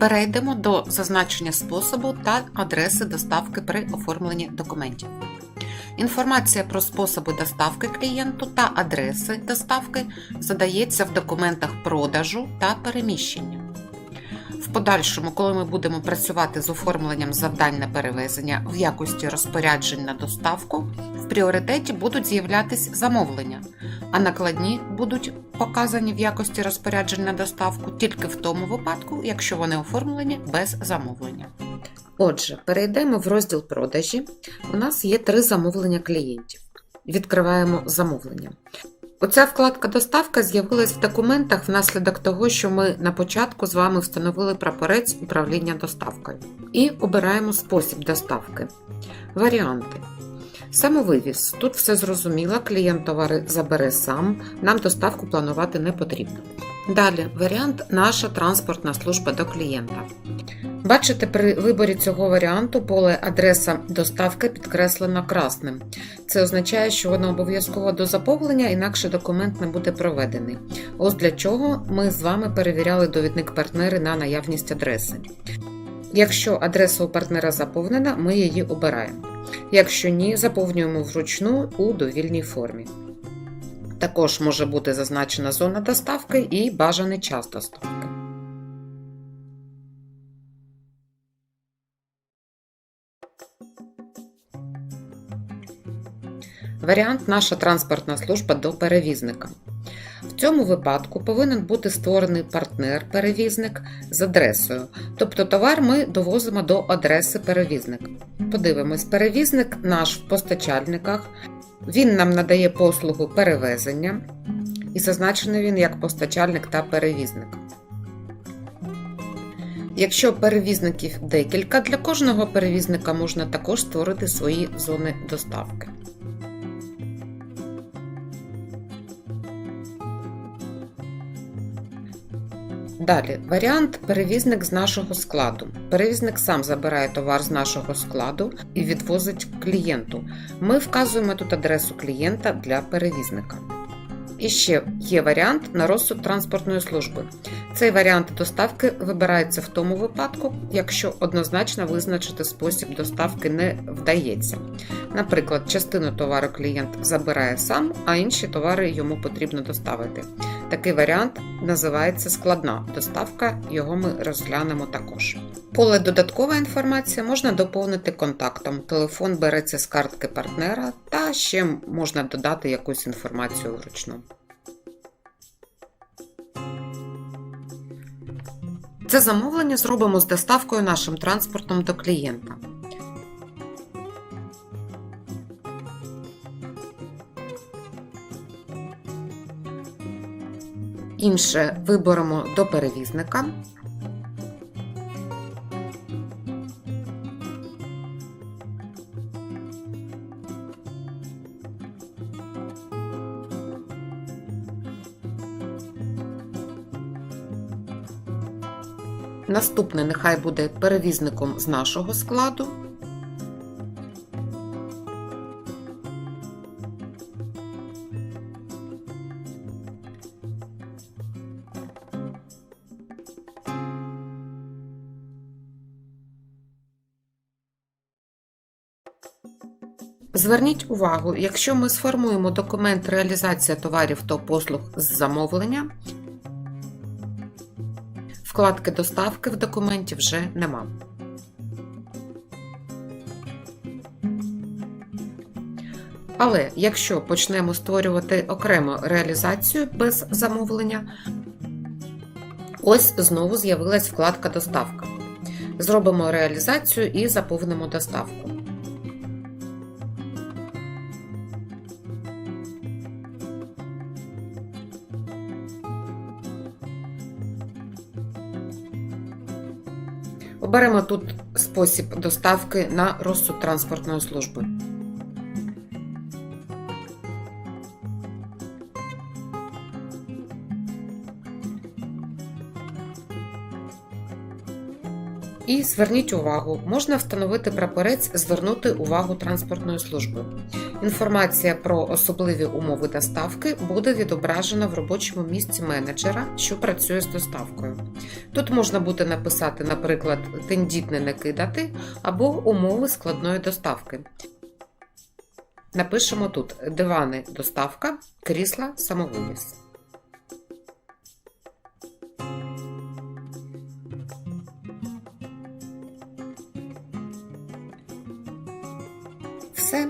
Перейдемо до зазначення способу та адреси доставки при оформленні документів. Інформація про способи доставки клієнту та адреси доставки задається в документах продажу та переміщення. В подальшому, коли ми будемо працювати з оформленням завдань на перевезення в якості розпоряджень на доставку, в пріоритеті будуть з'являтись замовлення, а накладні будуть показані в якості розпоряджень на доставку тільки в тому випадку, якщо вони оформлені без замовлення. Отже, перейдемо в розділ продажі. У нас є три замовлення клієнтів. Відкриваємо замовлення. Оця вкладка доставка з'явилась в документах внаслідок того, що ми на початку з вами встановили прапорець управління доставкою. І обираємо спосіб доставки. Варіанти. Самовивіз. Тут все зрозуміло, клієнт товари забере сам, нам доставку планувати не потрібно. Далі варіант наша транспортна служба до клієнта. Бачите, при виборі цього варіанту поле адреса доставки підкреслено красним. Це означає, що воно обов'язково до заповнення, інакше документ не буде проведений. Ось для чого ми з вами перевіряли довідник партнери на наявність адреси. Якщо адреса у партнера заповнена, ми її обираємо. Якщо ні, заповнюємо вручну у довільній формі. Також може бути зазначена зона доставки і бажаний час доставки. Варіант наша транспортна служба до перевізника. В цьому випадку повинен бути створений партнер-перевізник з адресою, тобто товар ми довозимо до адреси перевізника. Подивимось, перевізник наш в постачальниках, він нам надає послугу перевезення і зазначений він як постачальник та перевізник. Якщо перевізників декілька, для кожного перевізника можна також створити свої зони доставки. Далі варіант перевізник з нашого складу. Перевізник сам забирає товар з нашого складу і відвозить клієнту. Ми вказуємо тут адресу клієнта для перевізника. І ще є варіант на розсуд транспортної служби. Цей варіант доставки вибирається в тому випадку, якщо однозначно визначити спосіб доставки не вдається. Наприклад, частину товару клієнт забирає сам, а інші товари йому потрібно доставити. Такий варіант називається складна доставка, його ми розглянемо також. Поле додаткова інформація можна доповнити контактом. Телефон береться з картки партнера, та ще можна додати якусь інформацію вручну. Це замовлення зробимо з доставкою нашим транспортом до клієнта. Інше виберемо до перевізника. Наступне нехай буде перевізником з нашого складу. Зверніть увагу, якщо ми сформуємо документ реалізація товарів та послуг з замовлення, вкладки доставки в документі вже нема. Але якщо почнемо створювати окремо реалізацію без замовлення, ось знову з'явилась вкладка Доставка. Зробимо реалізацію і заповнимо доставку. Оберемо тут спосіб доставки на розсуд транспортної служби. І зверніть увагу, можна встановити прапорець Звернути увагу транспортної служби. Інформація про особливі умови доставки буде відображена в робочому місці менеджера, що працює з доставкою. Тут можна буде написати, наприклад, тендітне не кидати або умови складної доставки. Напишемо тут дивани доставка, крісла самовивіз. Все.